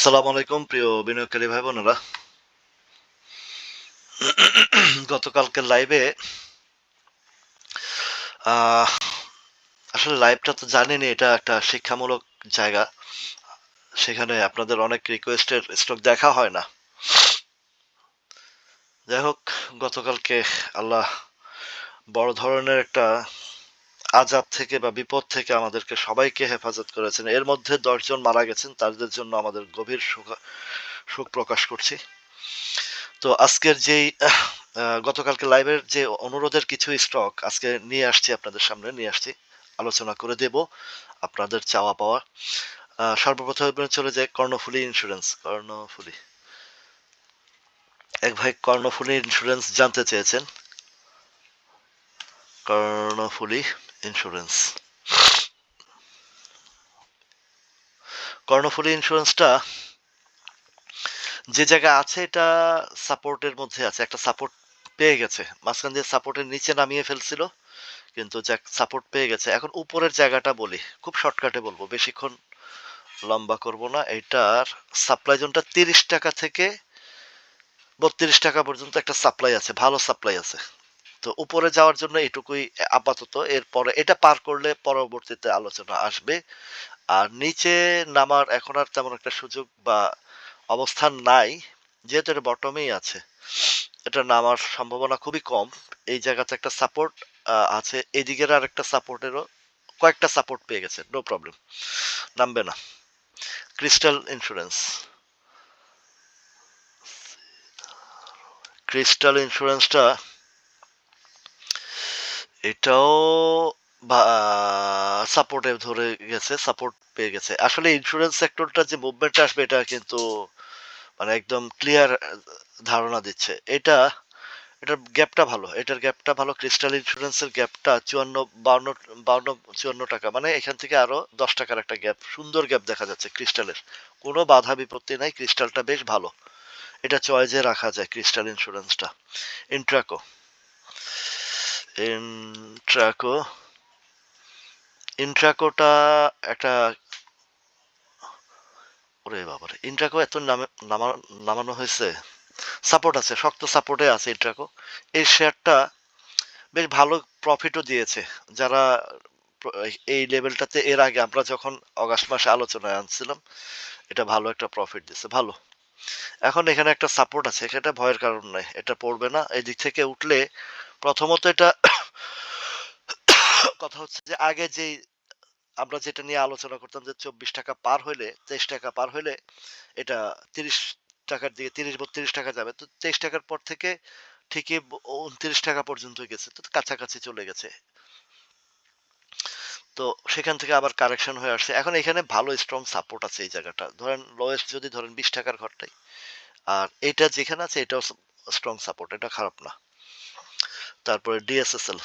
আসসালামু আলাইকুম, প্রিয় বিনিয়োগকারী ভাই বোনেরা। গতকালকে লাইভে আসলে লাইভটা তো জানেনি এটা একটা শিক্ষামূলক জায়গা। সেখানে আপনাদের অনেক রিকোয়েস্টের স্টক দেখা হয় না। যাই হোক, গতকালকে আল্লাহ বড় ধরনের একটা আজাব থেকে বা বিপদ থেকে আমাদেরকে সবাইকে হেফাজত করেছেন। এর মধ্যে দশজন মারা গেছেন, তাদের জন্য আমাদের গভীর শোক প্রকাশ করছি। তো আজকের যেই গতকালকে লাইভের যে অনুরোধের কিছু স্টক, আজকে নিয়ে আসছি আপনাদের সামনে, নিয়ে আসছি। আলোচনা করে দেব আপনাদের চাওয়া পাওয়া। সর্বপ্রথমে চলে যায় কর্ণফুলি ইন্স্যুরেন্স কর্ণফুলি। এক ভাই কর্ণফুলি ইন্স্যুরেন্স জানতে চেয়েছেন। কর্ণফুলি। ইন্স্যুরেন্স কর্ণফুলি ইন্স্যুরেন্সটা যে জায়গা আছে, এটা সাপোর্টের মধ্যে আছে। একটা সাপোর্ট পেয়ে গেছে। মাঝখান দিয়ে সাপোর্টের নিচে নামিয়ে ফেলছিল, কিন্তু যাক সাপোর্ট পেয়ে গেছে। এখন উপরের জায়গাটা বলি, খুব শর্টকাটে বলব, বেশিক্ষণ লম্বা করব না। এটার সাপ্লাই জোনটা তিরিশ টাকা থেকে বত্রিশ টাকা পর্যন্ত একটা সাপ্লাই আছে, ভালো সাপ্লাই আছে। তো উপরে যাওয়ার জন্য এটুকুই আপাতত। এরপরে এটা পার করলে পরবর্তীতে আলোচনা আসবে। আর নিচে নামার এখন আর তেমন একটা সুযোগ বা অবস্থান নাই, যেহেতু এটা বটমেই আছে। এটা নামার সম্ভাবনা খুবই কম। এই জায়গাতে একটা সাপোর্ট আছে। এদিকের আর একটা সাপোর্টেরও কয়েকটা সাপোর্ট পেয়ে গেছে, নো প্রবলেম। নামবে না। Crystal insurance. ক্রিস্টাল ইন্স্যুরেন্সটা এটাও সাপোর্টে ধরে গেছে সাপোর্ট পেয়ে গেছে। আসলে ইন্স্যুরেন্স সেক্টরটা যে মুভমেন্টটা আসবে, এটা কিন্তু মানে একদম ক্লিয়ার ধারণা দিচ্ছে। এটা, এটার গ্যাপটা ভালো। এটার গ্যাপটা ভালো ক্রিস্টাল ইন্স্যুরেন্সের গ্যাপটা চুয়ান্ন, বাউন্ন বাউন্ন, চুয়ান্ন টাকা। মানে এখান থেকে আরও দশ টাকার একটা গ্যাপ সুন্দর গ্যাপ দেখা যাচ্ছে ক্রিস্টালের কোনো বাধা বিপত্তি নাই ক্রিস্টালটা বেশ ভালো। এটা চয়েজে রাখা যায় ক্রিস্টাল ইন্স্যুরেন্সটা ইন্ট্রাকো ইন্ট্রাকো ইন্ট্রাকোটা একটা ওরে বাবারে ইন্ট্রাকো এত নামে নামানো হয়েছে। সাপোর্ট আছে, শক্ত সাপোর্টে আছে ইন্ট্রাকো এই শেয়ারটা বেশ ভালো প্রফিটও দিয়েছে। যারা এই লেভেলটাতে এর আগে আমরা যখন অগাস্ট মাসে আলোচনায় আনছিলাম, এটা ভালো একটা প্রফিট দিচ্ছে ভালো। এখন এখানে একটা সাপোর্ট আছে এটা ভয়ের কারণ নাই, এটা পড়বে না। এই দিক থেকে উঠলে প্রথমত এটা কথা হচ্ছে যে আগে যেই আমরা যেটা নিয়ে আলোচনা করতাম যে চব্বিশ টাকা পার হইলে, তেইশ টাকা পার হইলে এটা তিরিশ টাকার দিকে, তিরিশ বত্রিশ টাকা যাবে। তো তেইশ টাকার পর থেকে ঠিকই উনত্রিশ টাকা পর্যন্ত গেছে, তো কাছাকাছি চলে গেছে। তো সেখান থেকে আবার কারেকশন হয়ে আসছে। এখন এখানে ভালো স্ট্রং সাপোর্ট আছে এই জায়গাটা। ধরেন লোয়েস্ট যদি ধরেন বিশ টাকার ঘরটাই আর এটা যেখানে আছে এটাও স্ট্রং সাপোর্ট এটা খারাপ না। তারপরে ডিএসএসএল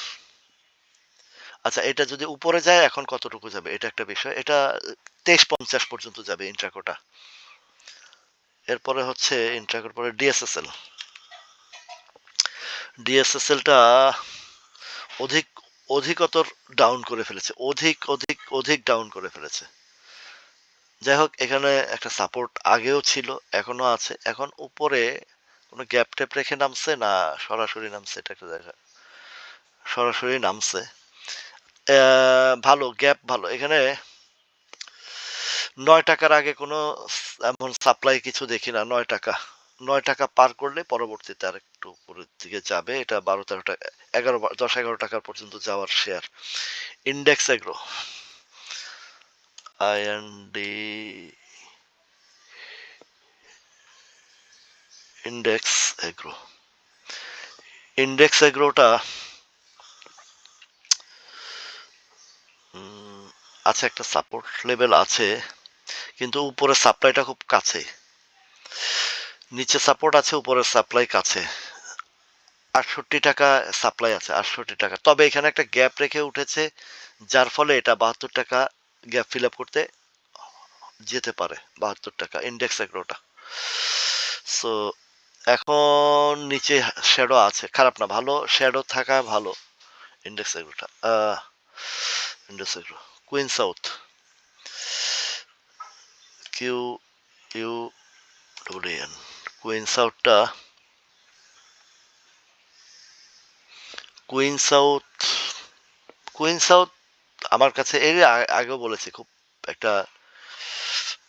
আচ্ছা এটা যদি উপরে যায়, এখন কতটুকু যাবে? এটা একটা বিষয়। এটা তেইশ পঞ্চাশ পর্যন্ত যাবে ইন্ট্রাকোটা এরপরে হচ্ছে ইন্ট্রাকোর পরে ডিএসএসএল ডিএসএসএলটা অধিক, অধিকতর ডাউন করে ফেলেছে। অধিক অধিক অধিক ডাউন করে ফেলেছে। যাই হোক, এখানে একটা সাপোর্ট আগেও ছিল এখনও আছে। এখন উপরে কোনো গ্যাপ ট্যাপ রেখে নামছে না, সরাসরি নামছে, এটা একটা দেখা সরাসরি নামছে। ভালো গ্যাপ ভালো। এখানে নয় টাকার আগে কোনো এমন সাপ্লাই কিছু দেখি না, নয় টাকা। নয় টাকা পার করলে পরবর্তীতে আর একটু উপরের দিকে যাবে। এটা বারো তেরো টাকা, এগারো, দশ, এগারো টাকার পর্যন্ত যাওয়ার share index agro IND index agro index এগ্রোটা আছে, একটা সাপোর্ট লেভেল আছে, কিন্তু উপরে সাপ্লাইটা খুব কাছে। নিচে সাপোর্ট আছে উপরের সাপ্লাই কাছে। আটষট্টি টাকা সাপ্লাই আছে, আটষট্টি টাকা। তবে এখানে একটা গ্যাপ রেখে উঠেছে, যার ফলে এটা বাহাত্তর টাকা গ্যাপ ফিল আপ করতে যেতে পারে, বাহাত্তর টাকা ইন্ডেক্স এগ্রোটা। সো এখন নিচে শ্যাডো আছে, খারাপ না, ভালো। শ্যাডো থাকা ভালো index এগ্রোটা। Index agro. Queen south Q U WN queens আউটটা queen south queen south আমার কাছে এর আগেও বলেছি, খুব একটা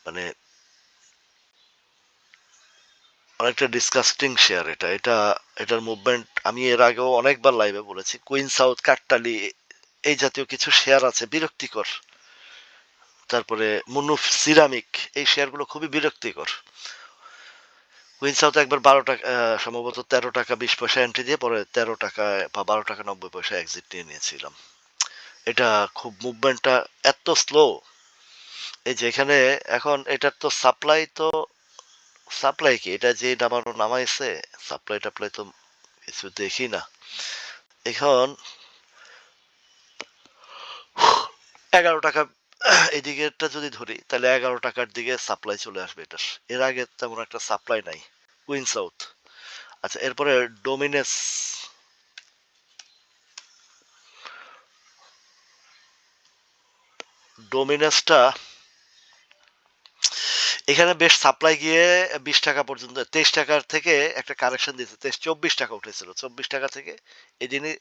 মানে অনেকটা ডিসকাস্টিং শেয়ার এটা। এটা, এটার মুভমেন্ট আমি এর আগেও অনেকবার লাইভে বলেছি। কুইন সাউথ কাট্টালি এই জাতীয় কিছু শেয়ার আছে, বিরক্তিকর। তারপরে মুনুফ সিরামিক, এই শেয়ারগুলো খুবই বিরক্তিকর। কুইন সাউথ একবার বারো টাকা সম্ভবত তেরো টাকা বিশ পয়সা এন্ট্রি দিয়ে পরে তেরো টাকা বা বারো টাকা নব্বই পয়সা এক্সিট নিয়ে নিয়েছিলাম। এটা খুব মুভমেন্টটা এত স্লো এই যে এখানে এখন এটার তো সাপ্লাই তো সাপ্লাই কি? এটা যে নামানো, নামাইছে সাপ্লাই টাপ্লাই তো কিছু দেখি না। এখন এগারো টাকা, এদিকেরটা যদি ধরি, তাহলে এগারো টাকার দিকে সাপ্লাই চলে আসবে এটার। এর আগে তেমন একটা সাপ্লাই নাই কুইন সাউথ আচ্ছা এরপরে ডোমিনেস ডোমিনাসটা এখানে বেশ সাপ্লাই গিয়ে বিশ টাকা পর্যন্ত, তেইশ টাকার থেকে একটা কারেকশন দিয়েছে, তেইশ, চব্বিশ টাকা উঠেছিল, চব্বিশ টাকা থেকে এদিনে,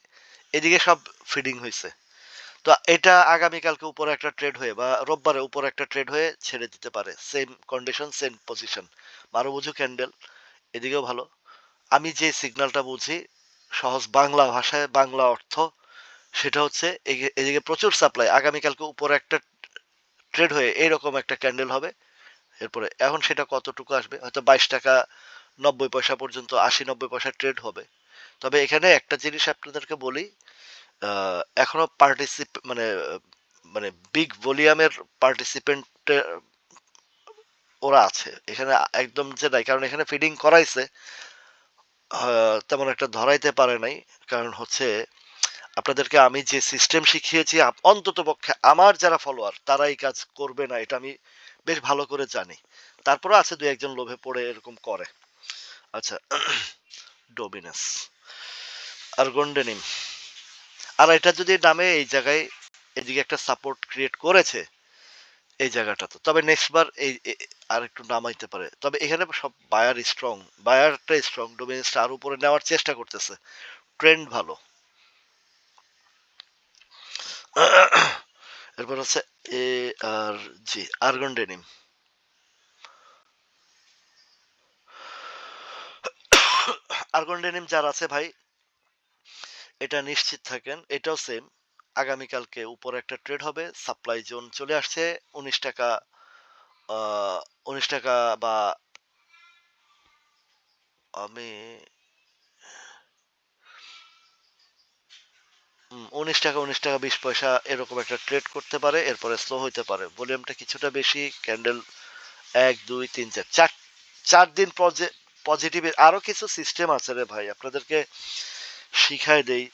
এদিকে সব ফিডিং হয়েছে তো এটা আগামীকালকে উপরে একটা ট্রেড হয়ে বা রোববারে উপরে একটা ট্রেড হয়ে ছেড়ে দিতে পারে। সেম কন্ডিশন সেম পজিশন বারো বুঝু ক্যান্ডেল এদিকেও ভালো। আমি যে সিগন্যালটা বুঝি, সহজ বাংলা ভাষায় বাংলা অর্থ, সেটা হচ্ছে এদিকে প্রচুর সাপ্লাই আগামীকালকে উপরে একটা ট্রেড হয়ে এইরকম একটা ক্যান্ডেল হবে। এরপরে, এখন সেটা কতটুকু আসবে? হয়তো বাইশ টাকা নব্বই পয়সা পর্যন্ত, আশি নব্বই পয়সা ট্রেড হবে। তবে এখানে একটা জিনিস আপনাদেরকে বলি এখনও পার্টিসিপ মানে মানে বিগ ভলিউমের পার্টিসিপেন্ট ওরা আছে। এখানে একদম যে নাই, কারণ এখানে ফিডিং করাইছে তেমন একটা ধরাইতে পারে নাই। কারণ হচ্ছে, আপনাদেরকে আমি যে সিস্টেম শিখিয়েছি অন্তত পক্ষে আমার যারা ফলোয়ার তারা এই কাজ করবে না, এটা আমি বেশ ভালো করে জানি। তারপরে আছে দু একজন লোভে পড়ে এরকম করে। আচ্ছা ডোমিনাস আর গন্ডেনিম আর এটা যদি নামে এই জায়গায় এদিকে একটা সাপোর্ট ক্রিয়েট করেছে, এই জায়গাটা তো। তবে নেক্সট বার এই আর একটু নামাইতে পারে। তবে এখানে সব বায়ার স্ট্রং বায়ারটা স্ট্রং ডোমিনেসটা আর উপরে নেওয়ার চেষ্টা করতেছে। ট্রেন্ড ভালো। এরপর হচ্ছে A R G Argon Denim Argon Denim যার আছে ভাই এটা নিশ্চিত থাকেন, এটাও সেম আগামীকালকে উপরে একটা ট্রেড হবে সাপ্লাই জোন চলে আসছে, উনিশ টাকা উনিশ টাকা বা আমি উনিশ টাকা উনিশ টাকা, বিশ পয়সা এরকম একটা ট্রেড করতে পারে, এরপরে স্লো হইতে পারে। ভলিউমটা কিছুটা বেশি ক্যান্ডেল এক, দুই, তিন, চার। চার চার দিন পজিটিভ আরও কিছু সিস্টেম আছে রে ভাই। আপনাদেরকে শিখাই দেই।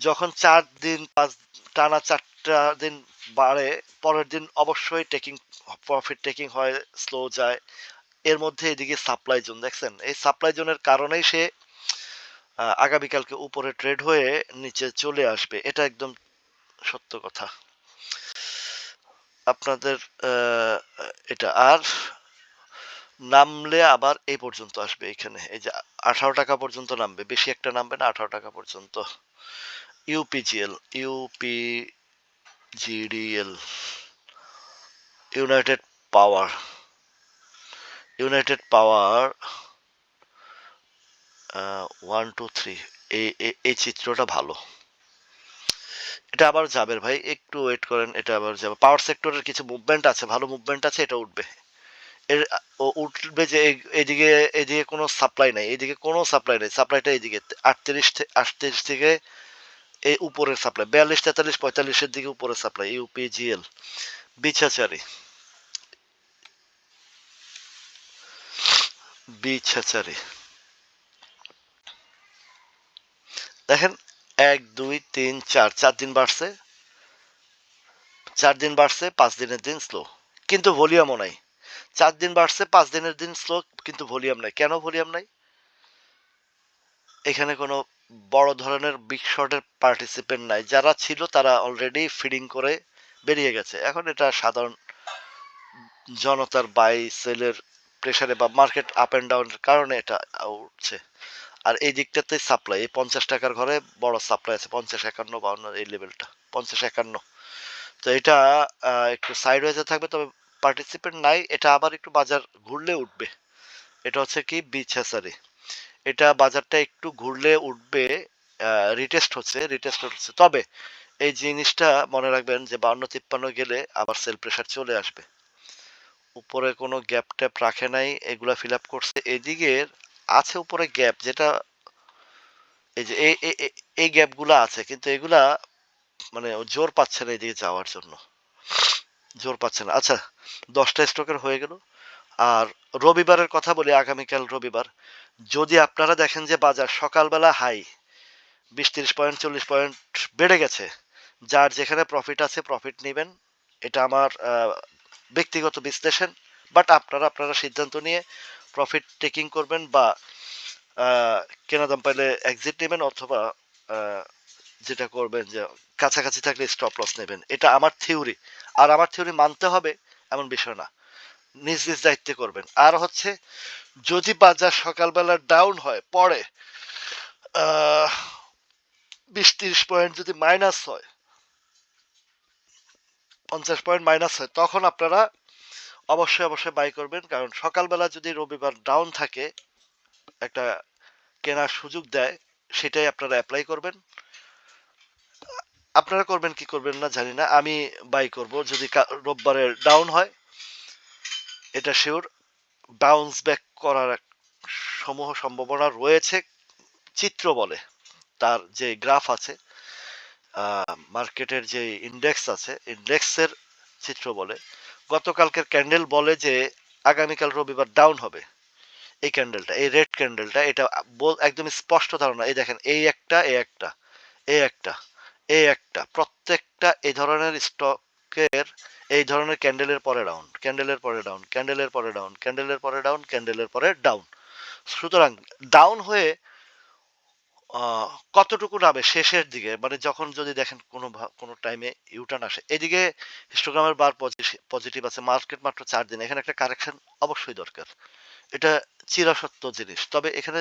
যখন চার দিন পাঁচ, টানা চারটা দিন বাড়ে, পরের দিন অবশ্যই টেকিং প্রফিট টেকিং হয় স্লো যায়। এর মধ্যে এদিকে সাপ্লাই জোন দেখছেন? এই সাপ্লাই জোনের কারণেই সে আগামীকালকে উপরে ট্রেড হয়ে নিচে চলে আসবে। এটা একদম সত্য কথা। আপনাদের এটা। আর নামলে আবার এই পর্যন্ত আসবে এখানে। এই যে আঠারো টাকা পর্যন্ত নামবে, বেশি একটা নামবে না, আঠারো টাকা পর্যন্ত। UPGL UPGDL United Power United Power one two three এই চিত্রটা ভালো। এটা আবার যাবে ভাই, একটু ওয়েট করেন, এটা আবার যাবে। পাওয়ার সেক্টরের কিছু মুভমেন্ট আছে, ভালো মুভমেন্ট আছে, এটা উঠবে। এর উঠবে যে এদিকে এদিকে কোনো সাপ্লাই নাই, এদিকে কোনো সাপ্লাই নেই সাপ্লাইটা এদিকে, আটত্রিশ আটত্রিশ থেকে এই উপরের সাপ্লাই বিয়াল্লিশ, তেতাল্লিশ, পঁয়তাল্লিশের দিকে উপরের সাপ্লাই ইউপিজিএল বিছাচারি। বিছাচারি। দেখেন, এক, দুই, তিন, চার চার দিন বাড়ছে, চার দিন বাড়ছে, পাঁচ দিনের দিন স্লো কিন্তু ভলিউমও নাই। চার দিন বাড়ছে, পাঁচ দিনের দিন স্লো কিন্তু ভলিউম নাই। কেন ভলিউম নাই? এখানে কোনো বড় ধরনের বিগ শটের পার্টিসিপেন্ট নাই। যারা ছিল, তারা অলরেডি ফিডিং করে বেরিয়ে গেছে। এখন এটা সাধারণ জনতার বাই সেলের প্রেসারে বা মার্কেট আপ অ্যান্ড ডাউনের কারণে এটা উঠছে। আর এই দিকটাতে সাপ্লাই এই পঞ্চাশ টাকার ঘরে বড় সাপ্লাই আছে, পঞ্চাশ একান্ন বাউন্ন, এই লেভেলটা পঞ্চাশ একান্ন। তো এটা একটু সাইড ওয়েজে থাকবে, তবে পার্টিসিপেন্ট নাই, এটা আবার একটু বাজার ঘুরলে উঠবে। এটা হচ্ছে কি বিচ হ্যাসারি এটা বাজারটা একটু ঘুরলে উঠবে রিটেস্ট হচ্ছে রিটেস্ট হচ্ছে। তবে এই জিনিসটা মনে রাখবেন যে বাউন্ন তিপ্পান্ন গেলে আবার সেল প্রেশার চলে আসবে। উপরে কোনো গ্যাপ ট্যাপ রাখে নাই, এগুলা ফিল আপ করছে। এদিকের আছে উপরে গ্যাপ যেটা এই যে এই গ্যাপগুলো আছে, কিন্তু এগুলা মানে জোর পাচ্ছে না এদিকে যাওয়ার জন্য। জোর পাচ্ছে না। আচ্ছা দশটা স্টকের হয়ে গেল। আর রবিবারের কথা বলি, আগামীকাল রবিবার। যদি আপনারা দেখেন যে বাজার সকালবেলা হাই বিশ তিরিশ পয়েন্ট, চল্লিশ পয়েন্ট বেড়ে গেছে, যার যেখানে প্রফিট আছে প্রফিট নেবেন। এটা আমার ব্যক্তিগত বিশ্লেষণ বাট আপনারা আপনারা সিদ্ধান্ত নিয়ে প্রফিট টেকিং করবেন বা কেনা দাম পাইলে এক্সিট নেবেন অথবা যেটা করবেন যে কাছাকাছি থাকলে স্টপ লস নেবেন। এটা আমার থিওরি আর আমার থিওরি মানতে হবে এমন বিষয় না। নিজ নিজ দায়িত্বে করবেন। আর হচ্ছে, যদি বাজার সকালবেলা ডাউন হয়, পরে বিশ তিরিশ পয়েন্ট যদি মাইনাস হয়, পঞ্চাশ পয়েন্ট মাইনাস হয়, তখন আপনারা অবশ্যই অবশ্যই বাই করবেন। কারণ সকালবেলা যদি রবিবার ডাউন থাকে, একটা কেনার সুযোগ দেয়, সেটাই আপনারা অ্যাপ্লাই করবেন। আপনারা করবেন, কি করবেন না জানি না। আমি বাই করব। যদি কা- রোববারে ডাউন হয়, এটা শিওর বাউন্স ব্যাক করার সমূহ সম্ভাবনা রয়েছে, চিত্র বলে। তার যে গ্রাফ আছে মার্কেটের যে ইন্ডেক্স আছে ইন্ডেক্সের চিত্র বলে। গতকালকের ক্যান্ডেল বলে যে, আগামীকাল রবিবার ডাউন হবে। এই ক্যান্ডেলটা এই রেড ক্যান্ডেলটা এটা একদম স্পষ্ট ধারণা। এই দেখেন, এই একটা এই একটা এই একটা। এই একটা। প্রত্যেকটা এই ধরনের স্টকের এই ধরনের ক্যান্ডেলের পরে ডাউন ক্যান্ডেলের পরে ডাউন ক্যান্ডেলের পরে ডাউন ক্যান্ডেলের পরে ডাউন ক্যান্ডেলের পরে ডাউন সুতরাং ডাউন হয়ে কতটুকু নামে শেষের দিকে মানে যখন যদি দেখেন কোনো কোনো টাইমে ইউটার্ন আসে, এদিকে হিস্টোগ্রামের বার পজিটিভ আছে মার্কেট মাত্র চার দিন, এখানে একটা কারেকশন অবশ্যই দরকার। এটা চিরাসত্য জিনিস। তবে এখানে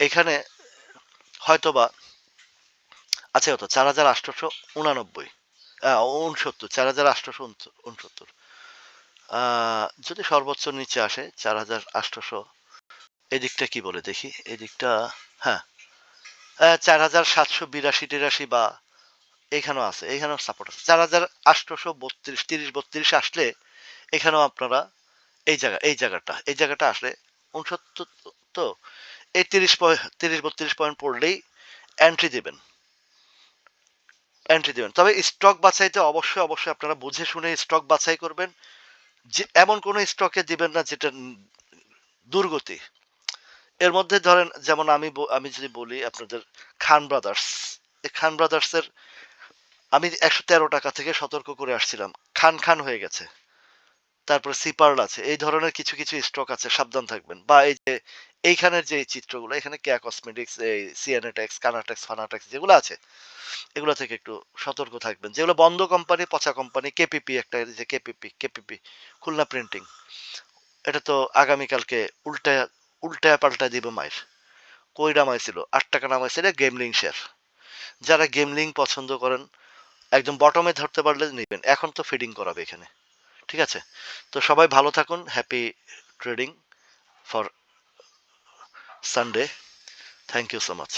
এখানে হয়তোবা আছে কত চার হাজার আটশোশো উনানব্বই। উনসত্তর, চার হাজার আটশোশো উনসত্তর। যদি সর্বোচ্চ নিচে আসে চার হাজার আটশোশো, এদিকটা কি বলে দেখি? এদিকটা হ্যাঁ। চার হাজার সাতশো বিরাশি তিরাশি বা এখানেও আছে, এখানেও সাপোর্ট আছে। চার হাজার আটশোশো বত্রিশ, তিরিশ বত্রিশ আসলে এখানেও আপনারা এই জায়গা, এই জায়গাটা এই জায়গাটা আসলে উনসত্তর তো, এই তিরিশ পয়েন্ট, তিরিশ বত্রিশ পয়েন্ট পড়লেই এন্ট্রি দেবেন। এন্ট্রি দেবেন। তবে স্টক বাছাইতে অবশ্যই অবশ্যই আপনারা বুঝে শুনে স্টক বাছাই করবেন। যে, এমন কোনো স্টকে দিবেন না যেটা দুর্গতি। এর মধ্যে ধরেন, যেমন আমি আমি যদি বলি আপনাদের খান ব্রাদার্স এই খান ব্রাদার্সের আমি একশো তেরো টাকা থেকে সতর্ক করে আসছিলাম। খান খান হয়ে গেছে। তারপরে সিপার্ল আছে। এই ধরনের কিছু কিছু স্টক আছে, সাবধান থাকবেন। বা এই যে, এইখানের যে চিত্রগুলো, এখানে কেয়া কসমেটিক্স এই সিএনএটেক্স কানাটেক্স ফানাটেক্স যেগুলো আছে, এগুলো থেকে একটু সতর্ক থাকবেন। যেগুলো বন্ধ কোম্পানি পচা কোম্পানি কেপিপি একটা যে কেপিপি কেপিপি খুলনা প্রিন্টিং এটা তো আগামীকালকে উল্টা উল্টায় পাল্টায় দিবে মায়ের। কই নামাইছিল? আট টাকা নামাইছিল গেমলিং শেয়ার যারা গেমলিং পছন্দ করেন, একদম বটমে ধরতে পারলে নেবেন। এখন তো ফিডিং করাবে এখানে। ঠিক আছে? তো সবাই ভালো থাকুন happy trading for Sunday thank you so much